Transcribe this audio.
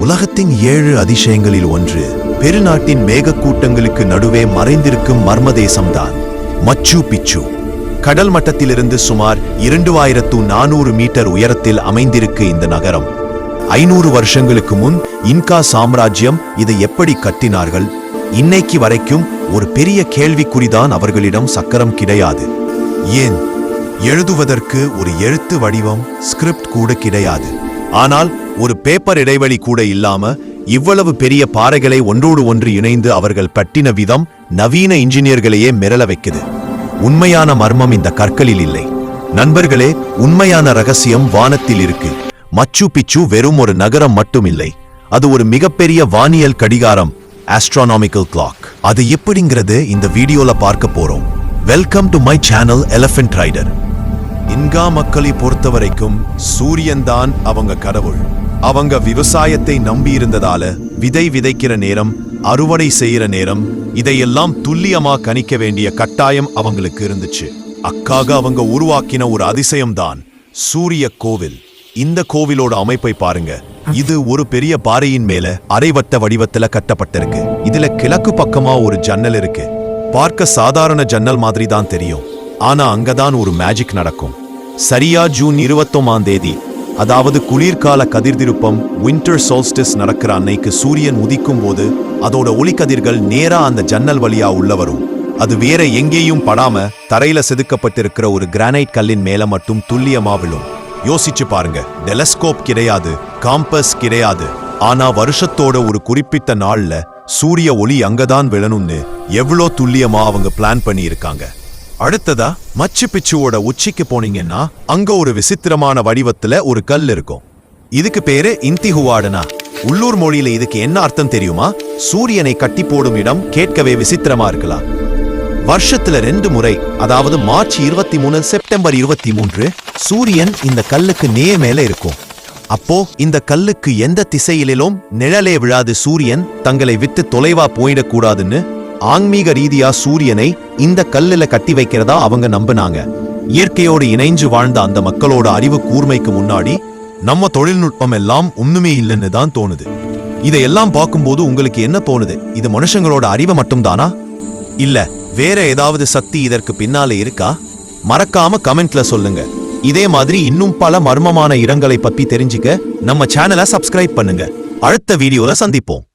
உலகத்தின் ஏழு அதிசயங்களில் ஒன்று பெருநாட்டின் மேகக்கூட்டங்களுக்கு நடுவே மறைந்திருக்கும் மர்ம தேசம்தான் மச்சு பிச்சு. கடல் மட்டத்திலிருந்து சுமார் இரண்டு நானூறு மீட்டர் உயரத்தில் அமைந்திருக்கு இந்த நகரம். ஐநூறு வருஷங்களுக்கு முன் இன்கா சாம்ராஜ்யம் இதை எப்படி கட்டினார்கள்? இன்னைக்கு வரைக்கும் ஒரு பெரிய கேள்விக்குறிதான் அவர்களிடம் சக்கரம் கிடையாது. ஏன்? எழுதுவதற்கு ஒரு எழுத்து வடிவம் ஸ்கிரிப்ட் கூட கிடையாது. ஆனால் ஒரு பேப்பர் இடைவெளி கூட இல்லாம இவ்வளவு பெரிய பாறைகளை ஒன்றோடு ஒன்று இணைந்து அவர்கள் பட்டின விதம் நவீன இன்ஜினியர்களையே மிரள வைக்குது. உண்மையான மர்மம் இந்த கற்களில் இல்லை. நண்பர்களே உண்மையான ரகசியம் வானத்தில் இருக்கு. மச்சு பிச்சு வெறும் ஒரு நகரம் மட்டும் இல்லை. அது ஒரு மிகப்பெரிய வானியல் கடிகாரம் ஆஸ்ட்ரானாமிக்கல் கிளாக் அது எப்படிங்கிறது இந்த வீடியோல பார்க்க போறோம். Welcome to my channel elephant rider Inca மக்களை பொறுத்தவரைக்கும் சூரியன் தான் அவங்க கடவுள். அவங்க விவசாயத்தை நம்பி இருந்ததால விதை விதைக்கிற நேரம் அறுவடை செய்யற நேரம் இதையெல்லாம் துல்லியமா கணிக்க வேண்டிய கட்டாயம் அவங்களுக்கு இருந்துச்சு. அக்காக அவங்க உருவாக்கின ஒரு அதிசயம்தான் சூரிய கோவில். இந்த கோவிலோட அமைப்பை பாருங்க. இது ஒரு பெரிய பாறையின் மேல அரைவட்ட வடிவத்துல கட்டப்பட்டிருக்கு. இதுல கிழக்கு பக்கமா ஒரு ஜன்னல் இருக்கு. பார்க்க சாதாரண ஜன்னல் மாதிரி தான் தெரியும். ஆனா அங்கதான் ஒரு மேஜிக் நடக்கும். சரியா ஜூன் இருபத்தொமாம் தேதி அதாவது குளிர்கால கதிர்திருப்பம் வின்டர் சோல்ஸ்டிஸ் நடக்கிற அன்னைக்கு சூரியன் உதிக்கும் போது அதோட ஒளிக்கதிர்கள் நேரா அந்த ஜன்னல் வழியா உள்ள வரும். அது வேற எங்கேயும் படாம தரையில செதுக்கப்பட்டிருக்கிற ஒரு கிரானைட் கல்லின் மேல மட்டும் துல்லியமா விழும். யோசிச்சு பாருங்க டெலஸ்கோப் கிடையாது காம்பஸ் கிடையாது. ஆனா வருஷத்தோட ஒரு குறிப்பிட்ட நாள்ல சூரிய ஒளி அங்கதான் விழணும்னு எவ்வளோ துல்லியமா அவங்க பிளான் பண்ணியிருக்காங்க. அடுத்ததா மச்சு பிச்சுவோட உச்சிக்கு போனீங்கன்னா அங்க ஒரு விசித்திரமான வடிவத்துல ஒரு கல் இருக்கும். இதுக்கு பேரு இந்திஹுவாடனா உள்ளூர் மொழியில இதுக்கு என்ன அர்த்தம் தெரியுமா? சூரியனை கட்டி போடும் இடம் கேட்கவே விசித்திரமா இருக்கலாம். வருஷத்துல ரெண்டு முறை அதாவது மார்ச் இருபத்தி மூணு செப்டம்பர் இருபத்தி மூன்று சூரியன் இந்த கல்லுக்கு நே மேல இருக்கும். அப்போ இந்த கல்லுக்கு எந்த திசையிலும் நிழலே விழாது சூரியன் தங்களை விட்டு தொலைவா போயிடக்கூடாதுன்னு ஆன்மீக ரீதியா சூரியனை இந்த கல்லுல கட்டி வைக்கிறதா அவங்க நம்பினாங்க. இயற்கையோடு இணைஞ்சு வாழ்ந்த அந்த மக்களோட அறிவு கூர்மைக்கு முன்னாடி நம்ம தொழில்நுட்பம் எல்லாம் ஒண்ணுமே இல்லைன்னு தான் தோணுது. இதையெல்லாம் பார்க்கும்போது உங்களுக்கு என்ன தோணுது? இது மனுஷங்களோட அறிவை மட்டும்தானா? இல்ல வேற ஏதாவது சக்தி இதற்கு பின்னால இருக்கா? மறக்காம கமெண்ட்ல சொல்லுங்க. இதே மாதிரி இன்னும் பல மர்மமான இடங்களை பத்தி தெரிஞ்சுக்க நம்ம சேனலை சப்ஸ்கிரைப் பண்ணுங்க. அடுத்த வீடியோல சந்திப்போம்.